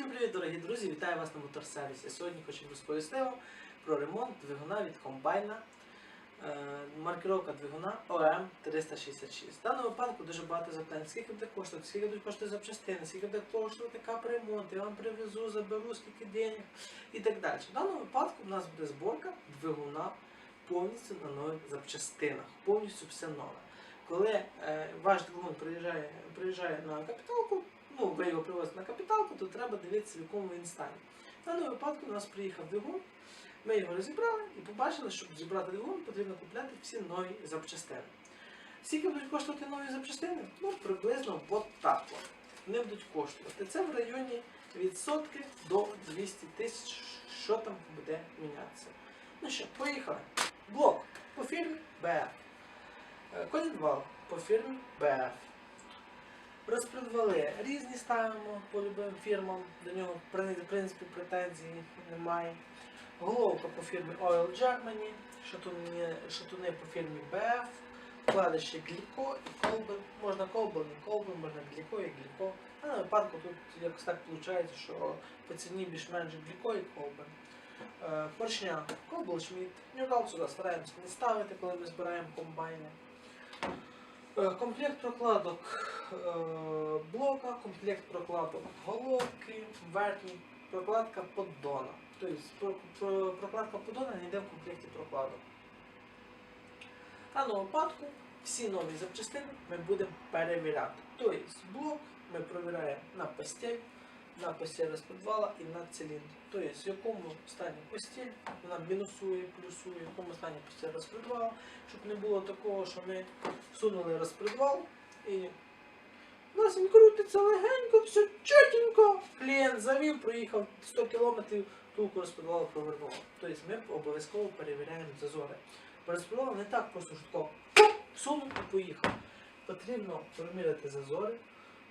Всім привіт, дорогі друзі! Вітаю вас на моторсервісі. Сьогодні хочу розповісти вам про ремонт двигуна від комбайна. Е, маркировка двигуна ОМ366. В даному випадку дуже багато запитань, скільки буде коштувати, скільки будуть коштувати запчастини, скільки буде коштувати капремонт, я вам привезу, заберу, скільки денег і так далі. В даному випадку у нас буде зборка двигуна повністю на нових запчастинах, повністю все нове. Коли е, ваш двигун приїжджає, приїжджає на капіталку, ну, ви його привозите на капіталку, то треба дивитися, в якому він стані. В даному випадку у нас приїхав двигун, ми його розібрали і побачили, щоб зібрати двигун, потрібно купляти всі нові запчастини. Скільки будуть коштувати нові запчастини? Ну, приблизно от так. Вони будуть коштувати. Це в районі від сотки до 200 тисяч, що там буде мінятися. Ну що, поїхали. Блок по фірмі BF. Е, Колінвал по фірмі BF. Розпредвали різні ставимо по любим фірмам, до нього в принципі- претензій немає. Головка по фірмі Oil Germany, шатуни, шатуни по фірмі BF, вкладиші гліко і колбин. Можна колбин і колбин, можна гліко і гліко. А на випадку тут якось так виходить, що по ціні більш-менш гліко і колбин. Е, Поршня Колбл Шміт. Нюргал сюди стараємося не ставити, коли ми збираємо комбайни. Е, Комплект прокладок е, блока, комплект прокладок головки, верхній, прокладка поддона. Тобто про- про- прокладка поддона не йде в комплекті прокладок. В даному випадку всі нові запчастини ми будемо перевіряти. Тобто блок ми перевіряємо на постель, на постель розподвала і на циліндр. Тобто в якому стані постель, вона мінусує, плюсує, в якому стані постель розподвала, щоб не було такого, що ми сунули розпредвал і у нас він крутиться легенько, все чотенько. Клієнт завів, проїхав 100 кілометрів, тулку розпредвалу провернув. Тобто ми обов'язково перевіряємо зазори. Бо не так просто швидко сунув і поїхав. Потрібно проміряти зазори,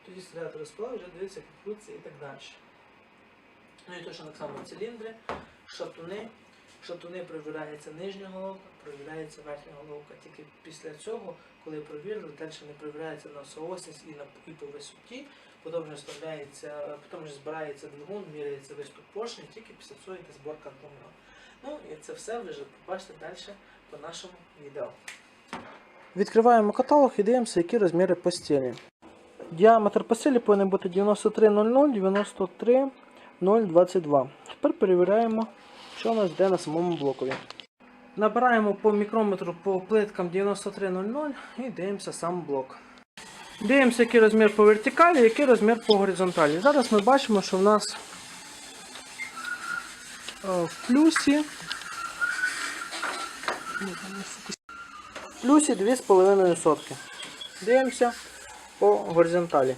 тоді стріляти розпредвал, вже дивитися, крутиться і так далі. Ну і точно так само циліндри, шатуни. Шатуни перевіряється нижня головка, перевіряється верхня головка. Тільки після цього, коли провірили, далі не перевіряється на соосність і, на, і по висоті, потім вже вставляється, потім вже збирається двигун, міряється виступ поршня, тільки після цього йде зборка двигуна. Ну і це все ви вже побачите далі по нашому відео. Відкриваємо каталог і дивимося, які розміри постелі. Діаметр постелі повинен бути 93,00, 93,022. Тепер перевіряємо, що у нас йде на самому блокові. Набираємо по мікрометру по плиткам 93,00 і дивимося сам блок. Дивимося, який розмір по вертикалі, який розмір по горизонталі. Зараз ми бачимо, що в нас е, в плюсі. В плюсі 2,5 сотки. Дивимося по горизонталі.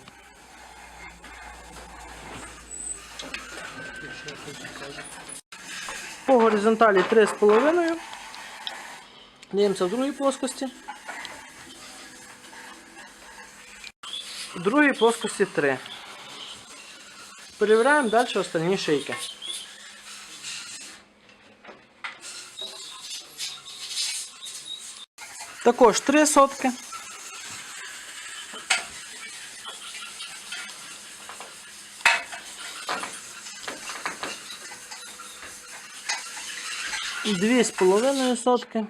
По горизонталі 3,5. Дивимося в другій плоскості. В другій плоскості 3. Перевіряємо далі останні шийки. Також 3 сотки. Дві з половиною сотки.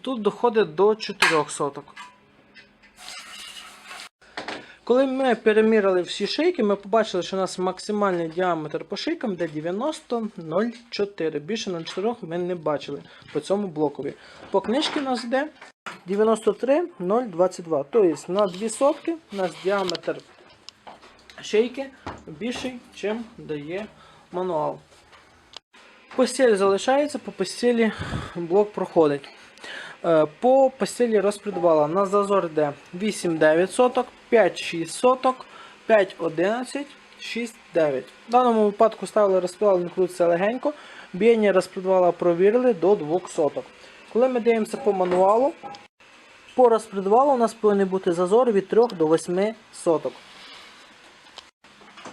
Тут доходить до 4 соток. Коли ми перемірили всі шийки, ми побачили, що у нас максимальний діаметр по шийкам де 90,04. Більше 0,4 ми не бачили по цьому блокові. По книжці у нас йде 93,022. Тобто на 2 сотки у нас діаметр шийки більший, ніж дає мануал. Постіль залишається, по постілі блок проходить. Е, По постілі розпредвала на зазор йде 8-9 соток, 5-6 соток, 5-11, 6-9. В даному випадку ставили розпредвал, крутиться легенько. Біяння розпредвала провірили до 2 соток. Коли ми дивимося по мануалу, по розпредвалу у нас повинен бути зазор від 3 до 8 соток.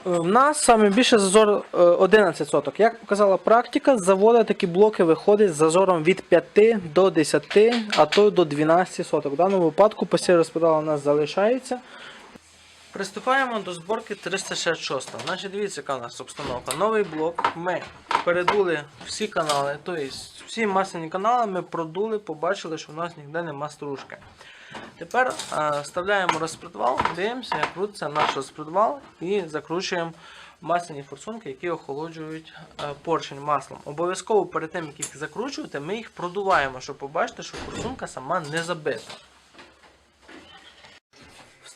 У нас саме більше зазор е, 11 соток. Як показала практика, з заводу такі блоки виходять з зазором від 5 до 10, а то й до 12 соток. В даному випадку постіль розподала у нас залишається. Приступаємо до зборки 366. Значить, дивіться, яка у нас обстановка. Новий блок. Ми передули всі канали, тобто всі масляні канали ми продули, побачили, що в нас ніде нема стружки. Тепер е, вставляємо розпредвал, дивимося, як крутиться наш розпредвал і закручуємо масляні форсунки, які охолоджують е, поршень маслом. Обов'язково перед тим, як їх закручувати, ми їх продуваємо, щоб побачити, що форсунка сама не забита.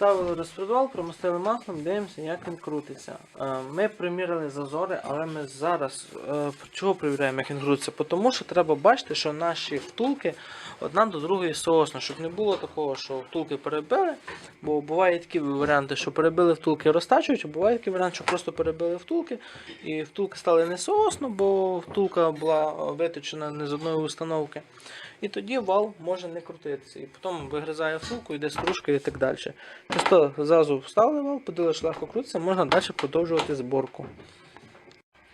Вставили розпредвал, промастили маслом, дивимося, як він крутиться. Е, Ми приміряли зазори, але ми зараз е, чого перевіряємо, як він крутиться? Тому що треба бачити, що наші втулки одна до другої соосно, щоб не було такого, що втулки перебили. Бо бувають такі варіанти, що перебили втулки і розтачують, а буває такий варіант, що просто перебили втулки, і втулки стали не соосно, бо втулка була виточена не з одної установки. І тоді вал може не крутитися. І потім вигризає втулку, йде стружка і так далі. Просто зразу вставили вал, подивилися, що легко крутиться, можна далі продовжувати зборку.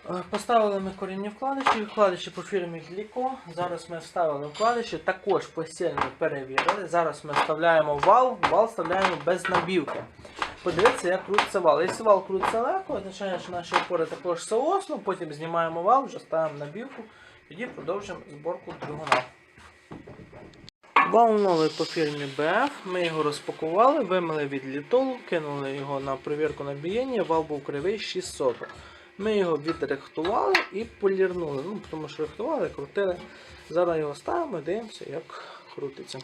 Е, Поставили ми корінні вкладиші, вкладиші по фірмі Гліко. Зараз ми вставили вкладиші, також постійно перевірили. Зараз ми вставляємо вал, вал вставляємо без набівки. Подивіться, як крутиться вал. Якщо вал крутиться легко, означає, що наші опори також соосно, потім знімаємо вал, вже ставимо набівку, тоді продовжуємо зборку двигуна. Вал по фірмі BF, ми його розпакували, вимили від літолу, кинули його на перевірку на бієння, вал був кривий 600. Ми його відрихтували і полірнули. Ну, тому що рихтували, крутили. Зараз його ставимо і дивимося, як крутиться.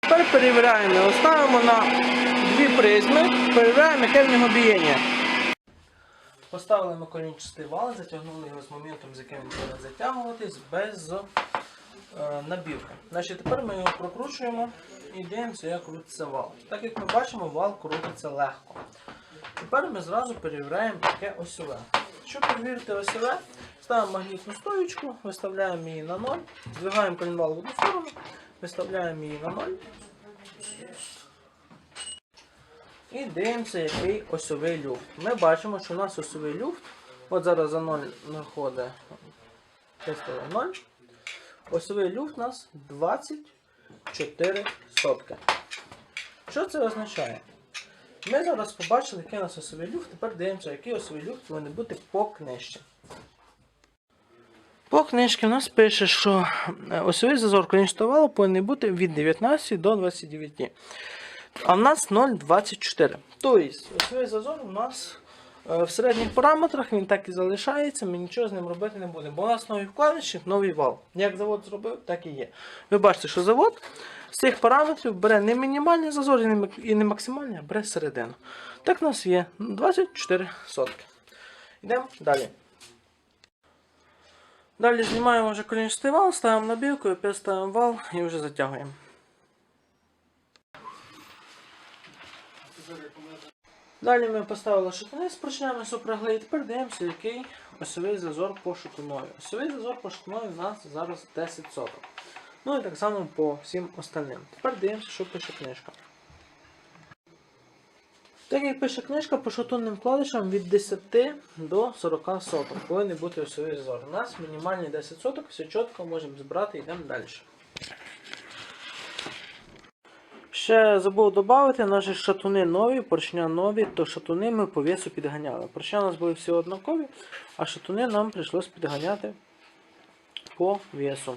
Тепер перевіряємо його, ставимо на дві призми, перевіряємо, яке в нього бієння. Поставили ми колінчастий вал, затягнули його з моментом, з яким він буде затягуватись, без е. Значить, тепер ми його прокручуємо і дивимося, як крутиться вал. Так як ми бачимо, вал крутиться легко. Тепер ми зразу перевіряємо таке осьове. Щоб перевірити осьове, ставимо магнітну стоючку, виставляємо її на 0, здвигаємо колінвал в одну сторону, виставляємо її на 0. І дивимося, який осьовий люфт. Ми бачимо, що у нас осьовий люфт. От зараз за 0 знаходить виставили 0. Осьовий люфт у нас 24 сотки. Що це означає? Ми зараз побачили, який у нас осьовий люфт, тепер дивимося, який осьовий люфт повинен бути по книжці. По книжці у нас пише, що е, осьовий зазор конічного повинен бути від 19 до 29. А в нас 0,24. Тобто, осьовий зазор у нас в середніх параметрах він так і залишається, ми нічого з ним робити не будемо. Бо у нас новий вкладиші, новий вал. Як завод зробив, так і є. Ви бачите, що завод з цих параметрів бере не мінімальний зазор і не мак- максимальний, а бере середину. Так у нас є 24 сотки. Йдемо далі. Далі знімаємо вже колінчатий вал, ставимо набівку, опять ставимо вал і вже затягуємо. Далі ми поставили поршнями супрягли і тепер дивимося, який осьовий зазор по шатунові. Осьовий зазор по шатунові у нас зараз 10 соток. Ну і так само по всім остальним. Тепер дивимося, що пише книжка. Так як пише книжка, по шатунним вкладишам від 10 до 40 соток повинен бути осьовий зазор. У нас мінімальні 10 соток, все чітко можемо збирати йдемо далі. Ще забув додати, наші шатуни нові, поршня нові, то шатуни ми по весу підганяли. Поршня у нас були всі однакові, а шатуни нам прийшлось підганяти по весу.